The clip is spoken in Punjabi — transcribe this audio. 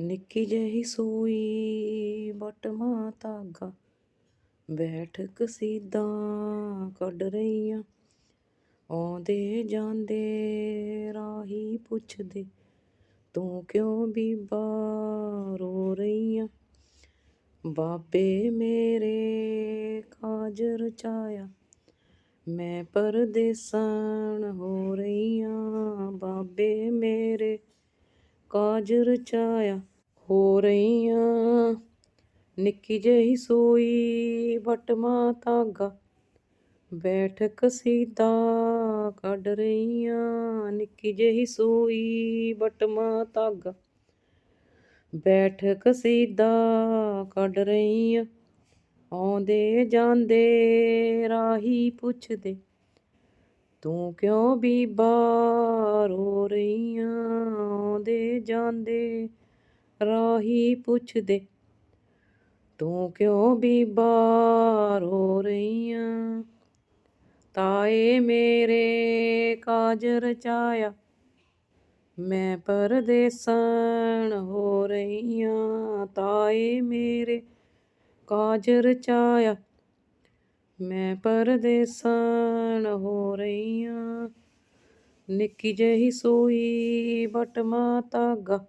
ਨਿੱਕੀ ਜਿਹੀ ਸੂਈ ਬਟਮਾ ਧਾਗਾ ਬੈਠਕ ਕਸੀਦਾਂ ਕੱਢ ਰਹੀਆਂ। ਆਉਂਦੇ ਜਾਂਦੇ ਰਾਹੀ ਪੁੱਛਦੇ, ਤੂੰ ਕਿਉਂ ਬੀਬਾ ਰੋ ਰਹੀਆਂ? ਬਾਬੇ ਮੇਰੇ ਕਾਜ ਰਚਾਇਆ ਮੈਂ ਪਰਦੇਸਣ ਹੋ ਰਹੀਆਂ। ਬਾਬੇ ਕਾਜ ਰਚਾਇਆ ਹੋ ਰਹੀਆਂ। ਨਿੱਕੀ ਜਿਹੀ ਸੂਈ ਬਟਮਾ ਧਾਗਾ ਬੈਠ ਕਸੀਦਾ ਕੱਢ ਰਹੀਆਂ। ਨਿੱਕੀ ਜਿਹੀ ਸੂਈ ਬਟਮਾ ਧਾਗਾ ਬੈਠ ਕਸੀਦਾ ਕੱਢ ਰਹੀਆਂ। ਆਉਂਦੇ ਜਾਂਦੇ ਰਾਹੀ ਪੁੱਛਦੇ ਤੂੰ ਕਿਉਂ ਬੀਬਾ ਰੋ ਰਹੀਆਂ? ਆਉਂਦੇ ਜਾਂਦੇ ਰਾਹੀ ਪੁੱਛਦੇ, ਤੂੰ ਕਿਉਂ ਬੀਬਾ ਰੋ ਰਹੀਆਂ? ਤਾਏ ਮੇਰੇ ਕਾਜ ਰਚਾਇਆ ਮੈਂ ਪਰਦੇਸਣ ਹੋ ਰਹੀਆਂ। ਤਾਏ ਮੇਰੇ ਕਾਜ ਰਚਾਇਆ ਮੈਂ ਪਰਦੇਸਣ ਹੋ ਰਹੀ ਰਹੀਆਂ ਨਿੱਕੀ ਜਿਹੀ ਸੂਈ ਬਟ ਬਟਮਾ ਧਾਗਾ